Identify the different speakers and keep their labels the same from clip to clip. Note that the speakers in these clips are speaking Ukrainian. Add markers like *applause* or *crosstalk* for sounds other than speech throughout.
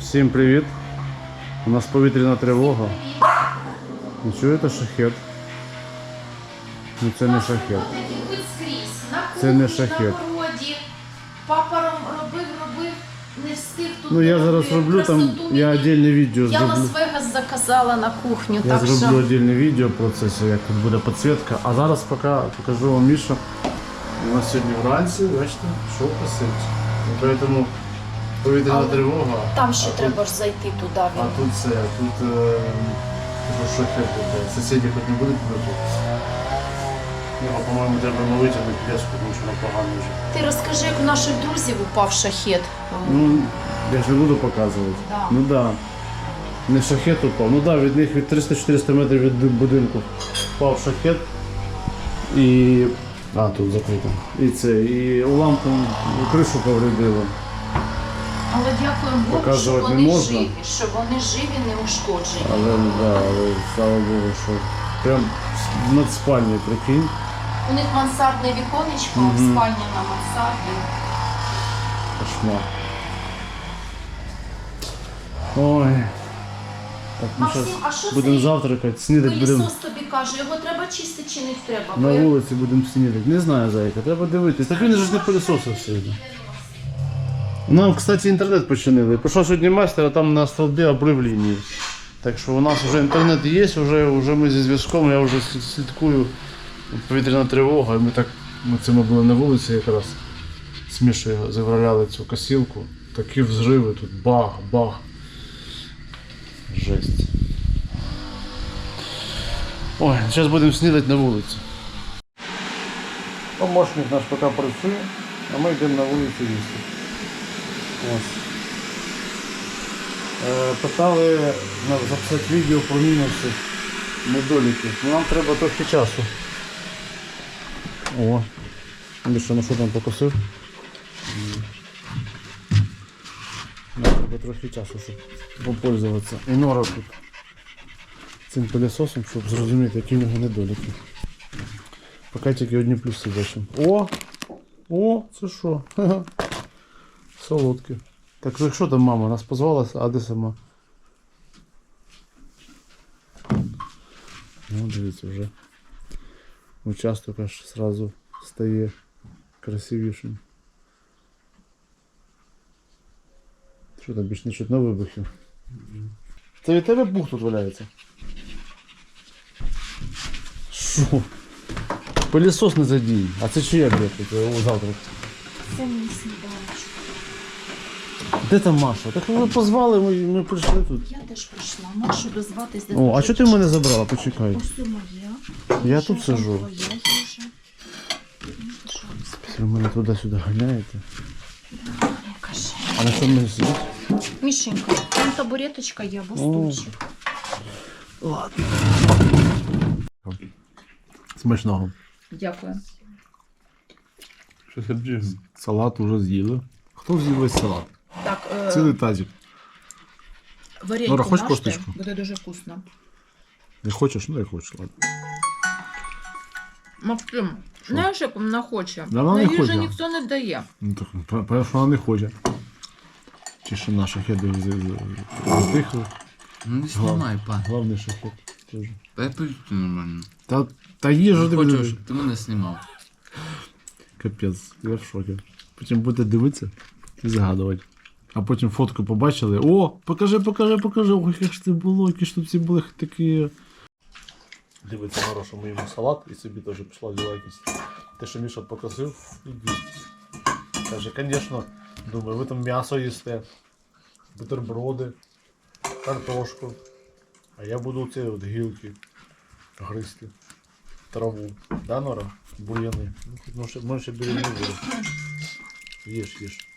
Speaker 1: Всім привіт! У нас повітряна тривога. Ну чуєте шахет? Ну це не шахет. Це не шахет.
Speaker 2: Папа робив, робив, не встиг тут.
Speaker 1: Ну я зараз роблю там, я отдельне відео
Speaker 2: Я. Лас-Вегас заказала на кухню,
Speaker 1: Я
Speaker 2: так
Speaker 1: зроблю
Speaker 2: що
Speaker 1: отдельне відео про це, як тут буде підсвітка. А зараз поки покажу вам Мішу. У нас сьогодні вранці, бачите, що посить. Тому повітряна тривога.
Speaker 2: там ще
Speaker 1: а тут-
Speaker 2: треба ж зайти туди.
Speaker 1: А
Speaker 2: Він.
Speaker 1: тут це, тут е, шахет. буде. Сусіди хоч не будуть. Його, по-моєму, треба витягнути леску, тому що погано вже.
Speaker 2: Ти розкажи, як у наших друзів упав шахет.
Speaker 1: Ну, я ж не буду показувати.
Speaker 2: Да.
Speaker 1: Ну да. Не шахет упав. Ну да, від них від 300-400 метрів від будинку впав шахет. І. А, тут закрито. І це. І уламком кришу повредило.
Speaker 2: Але дякуємо Богу, що
Speaker 1: Показувати не
Speaker 2: вони
Speaker 1: можна.
Speaker 2: живі, що вони живі, не ушкоджені.
Speaker 1: Але да, але слава Богу, що прям над спальнею, прикинь.
Speaker 2: У них мансардне віконечко, спальня на мансарді.
Speaker 1: Кошмар. Ой. Так, ми
Speaker 2: Максим, а що це
Speaker 1: будемо завтракати, снідати будемо.
Speaker 2: Пилісос тобі каже, його треба чистити чи не треба?
Speaker 1: На
Speaker 2: Бо
Speaker 1: вулиці будемо снідати. Не знаю, зайка, треба дивитись. Так він же ж не пилісосив сьогодні. Нам, кстати, інтернет починили. Пішов сьогодні майстер, а там на столбі обрив лінії. Так що у нас вже інтернет є, вже, вже ми зі зв'язком, я вже слід- слідкую. Повітряна тривога, і ми так ми це були на вулиці якраз. З Мішою завраляли цю косілку. Такі взриви тут, бах, бах. Жесть. Ой, зараз будемо снідати на вулиці. Помощник наш поки працює, а ми йдемо на вулицю їсти. Е, питали на записати відео про мінуси недоліки. Ну, нам треба трохи часу. О, Міша, ну що там покосив? Нам треба трохи часу, щоб попользуватися. І нора тут цим пилісосом, щоб зрозуміти, які в нього недоліки. Поки тільки одні плюси бачимо. О! О, це що? *laughs* Солодке. Так що що там мама? Нас позвала, а де сама? Ну, дивіться, вже участок аж сразу стає красивішим. Що там більш не чутно вибухів? Це від тебе бух тут валяється. Що? Пилісос не задій. А це чия тут о, завтра?
Speaker 2: Це мій сніданочок.
Speaker 1: Де там Маша? Так ви позвали, ми, ми прийшли тут.
Speaker 2: Я теж прийшла. Машу дозватись до
Speaker 1: О, а що ти мене забрала? Почекай.
Speaker 2: Ось моя.
Speaker 1: Я тут
Speaker 2: там
Speaker 1: сижу.
Speaker 2: твоя їжа. Ну, ти що,
Speaker 1: Ви мене туди-сюди ганяєте.
Speaker 2: не кажи.
Speaker 1: А на що ми сидіть?
Speaker 2: Мішенька, там табуреточка є, або стульчик.
Speaker 1: Ладно. Смачного.
Speaker 2: Дякую.
Speaker 1: Щось я Салат уже з'їли. Хто з'їв весь салат?
Speaker 2: Так, е,
Speaker 1: Цілий тазик.
Speaker 2: вареньку
Speaker 1: Нора, хоч
Speaker 2: мажте,
Speaker 1: косточку?
Speaker 2: Буде дуже вкусно.
Speaker 1: Не хочеш? Ну як хочеш, ладно.
Speaker 2: Максим, знаєш, як вона хоче?
Speaker 1: Да вона
Speaker 2: На
Speaker 1: не
Speaker 2: їжу
Speaker 1: хоче.
Speaker 2: ніхто не дає.
Speaker 1: Ну так, певно, що вона не хоче. Тишина шахеди затихли.
Speaker 3: Ну не знімай, пан.
Speaker 1: Главний шахет. Теж.
Speaker 3: Пити нормально.
Speaker 1: Та, та їжу ти
Speaker 3: хочу, щоб ти мене знімав.
Speaker 1: Капець, я в шокі. Потім будете дивитися і згадувати. А потім фотку побачили. О, покажи, покажи, покажи. Ой, як ж це було, які ж тут всі були такі. Дивиться ми їмо салат і собі теж пішла взяла якісь. Те, що Міша покосив, і їсть. Каже, звісно, думаю, ви там м'ясо їсте, бутерброди, картошку. А я буду ці от гілки гризти. Траву. Да, Нора? Бур'яни. Ну, хоч може, бур'яни буде. Їж, їж.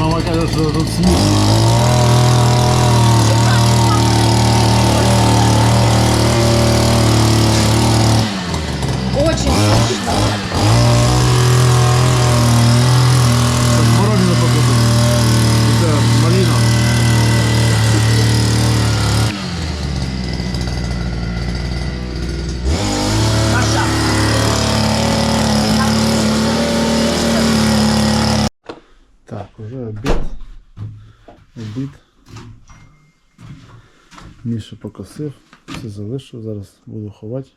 Speaker 1: Мама каже, що тут смішно.
Speaker 2: Очень вкусно.
Speaker 1: Уже обід. Обід. Міша покосив, все залишив, зараз буду ховати.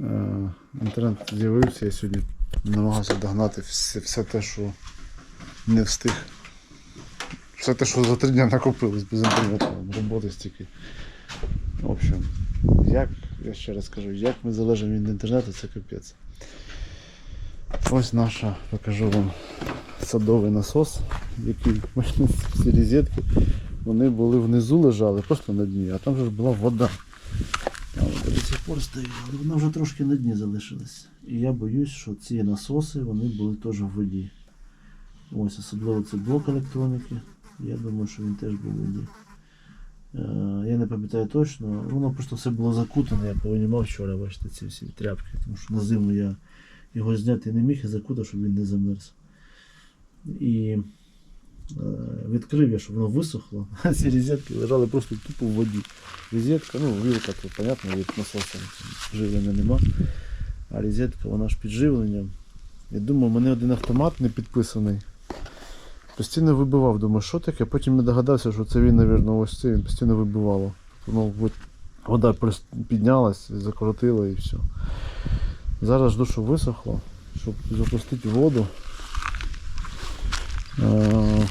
Speaker 1: Е, Інтернет з'явився, я сьогодні намагався догнати все, все те, що не встиг. Все те, що за три дні накопилось без інтернету, роботи стільки. В общем, як, я ще раз кажу, як ми залежимо від інтернету, це капець. Ось наша, покажу вам садовий насос, який всі розетки, вони були внизу лежали, просто на дні, а там же ж була вода. До сих пор стоїть, але вона вже трошки на дні залишилась. І я боюсь, що ці насоси вони були теж в воді. Ось особливо це блок електроніки. Я думаю, що він теж був в воді. Е, Я не пам'ятаю точно, воно просто все було закутане, я повинімав вчора, бачите, ці всі тряпки, тому що на зиму я його зняти не міг і закутав, щоб він не замерз. І відкрив я, щоб воно висохло, *laughs* а ці розетки лежали просто тупо в воді. Розетка, ну, вілка, то, понятно, від насоса живлення нема. А розетка, вона ж під живленням. Я думаю, у мене один автомат не підписаний. Постійно вибивав, думаю, що таке. Потім я догадався, що це він, мабуть, ось це він постійно вибивало. Ну, вода піднялась, закоротила і все. Зараз жду, щоб висохло, щоб запустити воду. Е,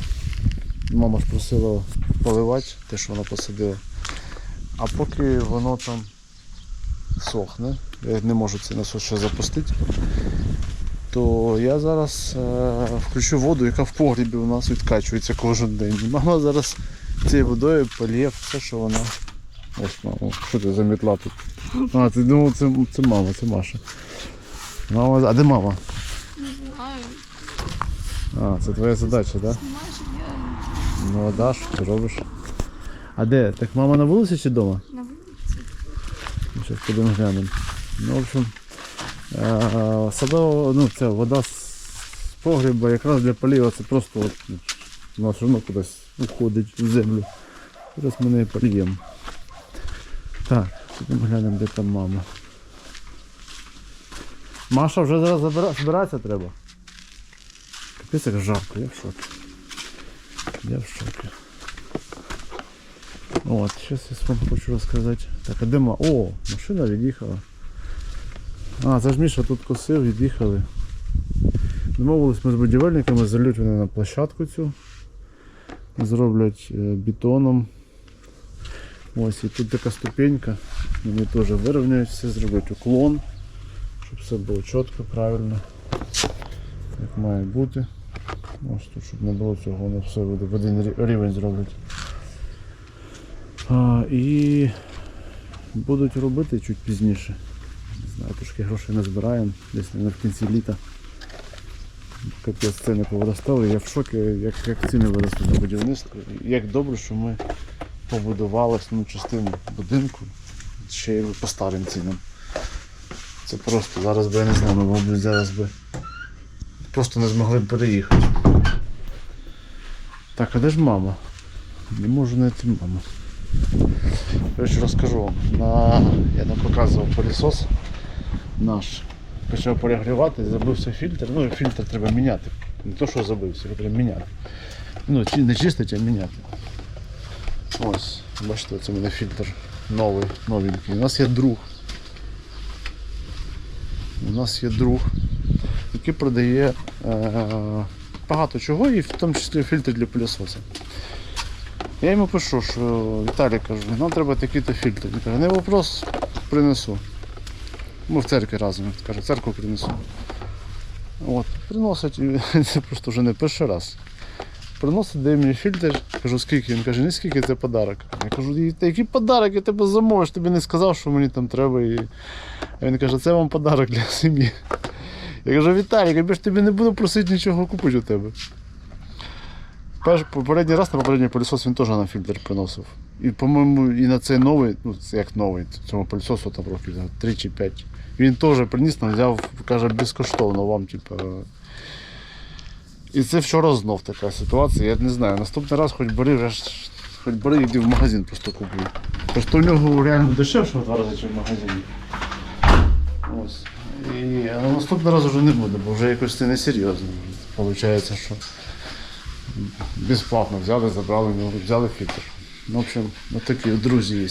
Speaker 1: Мама ж просила поливати те, що вона посадила. А поки воно там сохне, я не можу цей насос ще запустити, то я зараз е, включу воду, яка в погрібі у нас відкачується кожен день. Мама зараз цією водою полє все, що вона. Ось мама, що це за мітла тут? А, ти думав, це, це мама, це Маша. Мама, а де мама?
Speaker 4: Не.
Speaker 1: А, це твоя задача, так? Да?
Speaker 4: Знімаєш, я
Speaker 1: Ну, а да, що ти робиш? А де? Так мама на вулиці чи вдома?
Speaker 4: на вулиці.
Speaker 1: Ну, Зараз підемо глянемо. Ну, в общем, е, садова, ну, ця вода з погреба якраз для полива це просто от, ну, все одно кудись уходить в землю. Зараз ми неї поліємо. Так, підемо глянемо, де там мама. Маша вже зараз збиратися треба. Капець як жарко, я в шокі. Я в шокі. От, зараз я вам хочу розказати. Так, а де? О, машина від'їхала. А, це ж тут косив, від'їхали. Домовились ми з будівельниками, залють вони на площадку цю. Зроблять е, бетоном. Ось і тут така ступенька. Вони теж вирівняють все, зроблять уклон, щоб все було чітко, правильно. Як має бути. Ось тут, щоб не було цього, воно все в один рівень зроблять. А, і будуть робити чуть пізніше. Не знаю, трошки грошей не збираємо, десь наверно, в кінці літа. Капець ціни повиростали. Я в шокі, як, як ціни виросли на будівництво. Як добре, що ми побудували основну частину будинку ще й по старим цінам. Це просто зараз би я не знаю, мабуть, зараз би просто не змогли б переїхати. Так, а де ж мама? Не можу знайти маму. Короче, розкажу вам. На... Я нам показував пилісос наш. Почав перегрівати, забився фільтр. Ну, фільтр треба міняти. Не то, що забився, його треба міняти. Ну, не чистити, а міняти. Ось, бачите, це у мене фільтр новий, новенький. У нас є друг. У нас є друг, який продає е- багато чого, і в тому числі фільтр для пилісоса. Я йому пишу, що Віталій кажу, нам треба такий-то фільтр. Він каже, не вопрос, принесу. Ми в церкві разом, він каже, церкву принесу. От, приносить, *laughs* це просто вже не перший раз. Приносить, дає мені фільтр, кажу, скільки? Він каже, не скільки це подарок. Я кажу, який подарок, я тебе замовив, ж тобі не сказав, що мені там треба. І... А він каже, це вам подарок для сім'ї. Я кажу, Віталій, я ж тобі не буду просити нічого купити у тебе. Попередній раз на попередній пилісос він теж на фільтр приносив. І, по-моєму, і на цей новий, ну як новий, цьому пилісосу там років за 3 чи 5. Він теж приніс, нам взяв, каже, безкоштовно вам, типу. І це вчора знов така ситуація, я не знаю. Наступний раз хоч бери, вже хоч бери, йди в магазин просто купуй. Просто у нього реально дешевше в два рази, ніж в магазині. Ось. І а наступний раз вже не буде, бо вже якось це несерйозно. Виходить, що. Безплатно взяли, забрали, ну, взяли фільтр. Ну, в общем, от друзі є.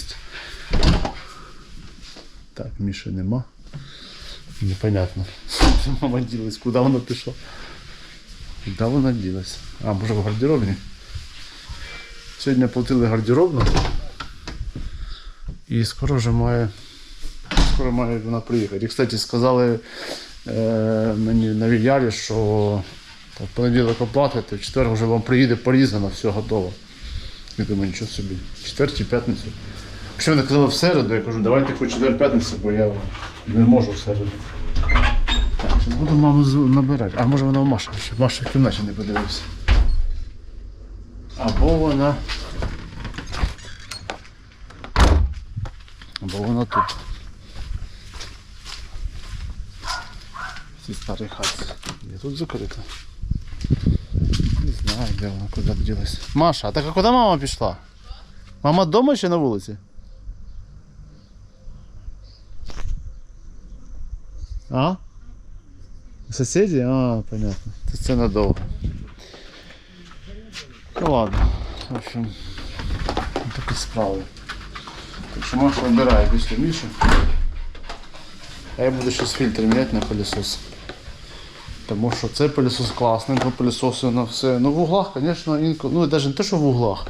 Speaker 1: Так, Міші нема. Непонятно. *laughs* Мама ділась, куди вона пішла? Куди вона ділась? А, може в гардеробні? Сьогодні платили гардеробну. І скоро вже має. Скоро має вона приїхати. І, кстати, сказали е, мені на вільярі, що в понеділок оплатите, в четвер вже вам приїде порізано, все готово. Я думаю, нічого собі. Четвер чи п'ятницю. Якщо вони казали в середу, я кажу, давайте хоч четвер п'ятницю, бо я не можу в середу. Так, буду маму набирати. А може вона у Маші. Маша в кімнаті не подивився. Або вона. Або вона тут. В цій старій хаті. Я тут закрита. Не знаю, де вона куди ділась. Маша, а так а куди мама пішла? Мама вдома чи на вулиці? А? Сусіді? А, понятно. Це, це надовго. Ну ладно. В общем, такі справи. Так що Маша вибирає після Міші. А я буду щось фільтр міняти на пилісос. Тому що цей пилісос класний, по пилісосу на все. Ну в углах, звісно, інколи. Ну навіть не те, що в углах.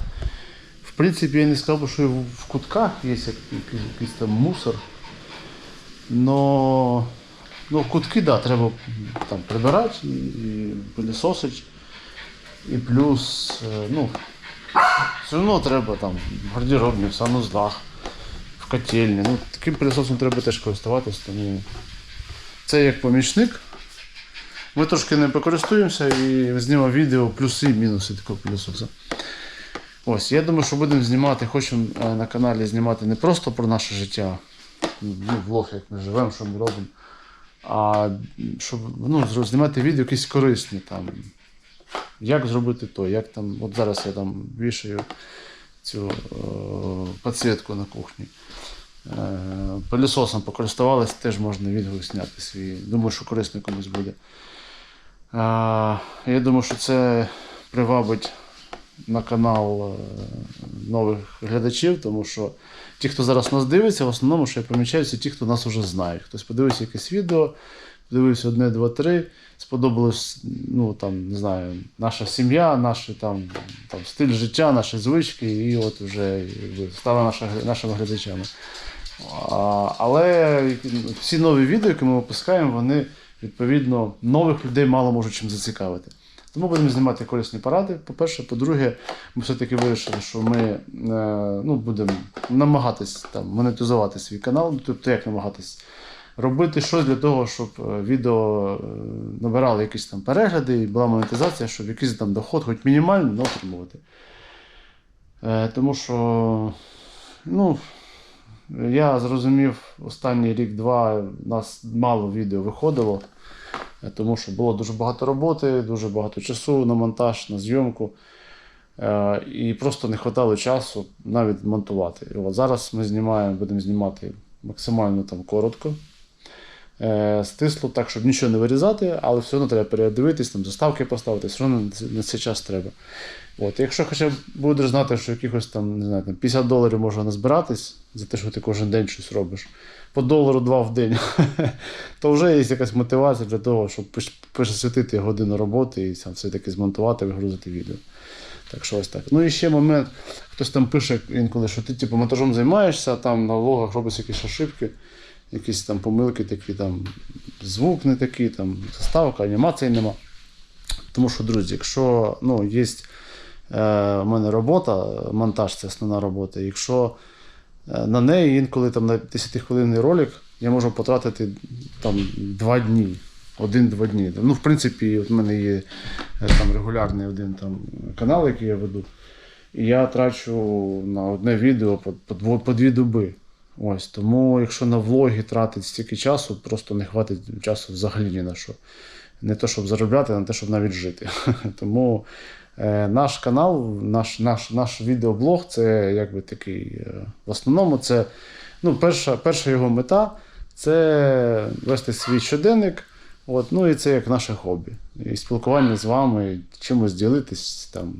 Speaker 1: В принципі, я не сказав, би, що і в кутках є якийсь, там мусор. Но ну, кутки, да, треба там прибирати і, пилісосити. І плюс, е, ну, все одно треба там в гардеробні, в санузлах, в котельні. Ну, таким пилісосом треба теж користуватися. Тому це як помічник. Ми трошки не покористуємося і знімемо відео плюси і мінуси такого пилісоса. Ось, я думаю, що будемо знімати, хочемо е, на каналі знімати не просто про наше життя, ну, влог, як ми живемо, що ми робимо, а щоб ну, знімати відео якісь корисні там. Як зробити то, як там, от зараз я там вішаю цю е, підсвітку на кухні. Е, пилісосом покористувалися, теж можна відео зняти свій. Думаю, що корисно комусь буде. Я думаю, що це привабить на канал е, нових глядачів, тому що ті, хто зараз нас дивиться, в основному, що я помічаю, це ті, хто нас вже знають. Хтось подивився якесь відео, подивився одне, два, три, сподобалось, ну там, не знаю, наша сім'я, наш там, там, стиль життя, наші звички, і от вже стали нашими глядачами. А, але всі нові відео, які ми випускаємо, вони відповідно нових людей мало можуть чим зацікавити. Тому будемо знімати корисні поради. По-перше, по-друге, ми все-таки вирішили, що ми е, ну, будемо намагатись там, монетизувати свій канал. Ну, Тобто, як намагатись робити щось для того, щоб е, відео е, набирало якісь там перегляди і була монетизація, щоб якийсь там доход, хоч мінімальний, але отримувати. Тому що, ну, я зрозумів, останній рік-два у нас мало відео виходило, е, тому що було дуже багато роботи, дуже багато часу на монтаж, на зйомку. Е, І просто не вистачало часу навіть монтувати. Зараз ми знімаємо, будемо знімати максимально там коротко. Е, Стисло так, щоб нічого не вирізати, але все одно треба передивитись, там заставки поставити, все одно на цей час треба. От, якщо хоча б будеш знати, що якихось там, не знаю, там 50 доларів можна назбиратись за те, що ти кожен день щось робиш, по долару два в день, *laughs* то вже є якась мотивація для того, щоб присвятити годину роботи і все-таки змонтувати, вигрузити відео. Так що ось так. Ну і ще момент, хтось там пише інколи, що ти типу, монтажом займаєшся, там на влогах робиш якісь ошибки, якісь там помилки, такі там звук не такий, там заставка, анімації нема. Тому що, друзі, якщо ну, є е, у мене робота, монтаж це основна робота. Якщо е, на неї інколи там на 10-хвилинний ролик я можу потратити там 2 дні. Один-два дні. Ну, в принципі, от в мене є е, там регулярний один там канал, який я веду. І я трачу на одне відео по, по, по дві доби. Ось, тому якщо на влоги тратить стільки часу, просто не хватить часу взагалі ні на що. Не те, щоб заробляти, а на те, щоб навіть жити. *laughs* Тому е, наш канал, наш, наш, наш відеоблог це якби такий. Е, в основному це ну, перша, перша його мета це вести свій щоденник. От, ну і це як наше хобі. І спілкування з вами, чимось ділитись, там,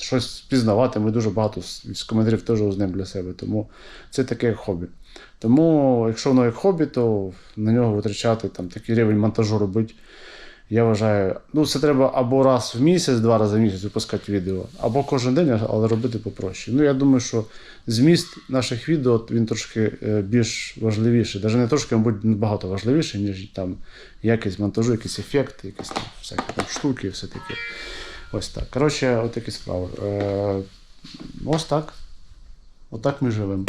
Speaker 1: щось пізнавати. Ми дуже багато з коментарів теж узнаємо для себе. Тому це таке як хобі. Тому, якщо воно як хобі, то на нього витрачати там, такий рівень монтажу робити. Я вважаю, ну це треба або раз в місяць, два рази в місяць випускати відео, або кожен день, але робити попроще. Ну я думаю, що зміст наших відео він трошки е, більш важливіший. Навіть не трошки, мабуть, набагато важливіший, ніж там якість монтажу, якісь ефекти, якісь там всякі там штуки, і все таке. Ось так. Коротше, от такі справи. Е, ось так. Отак ми живемо.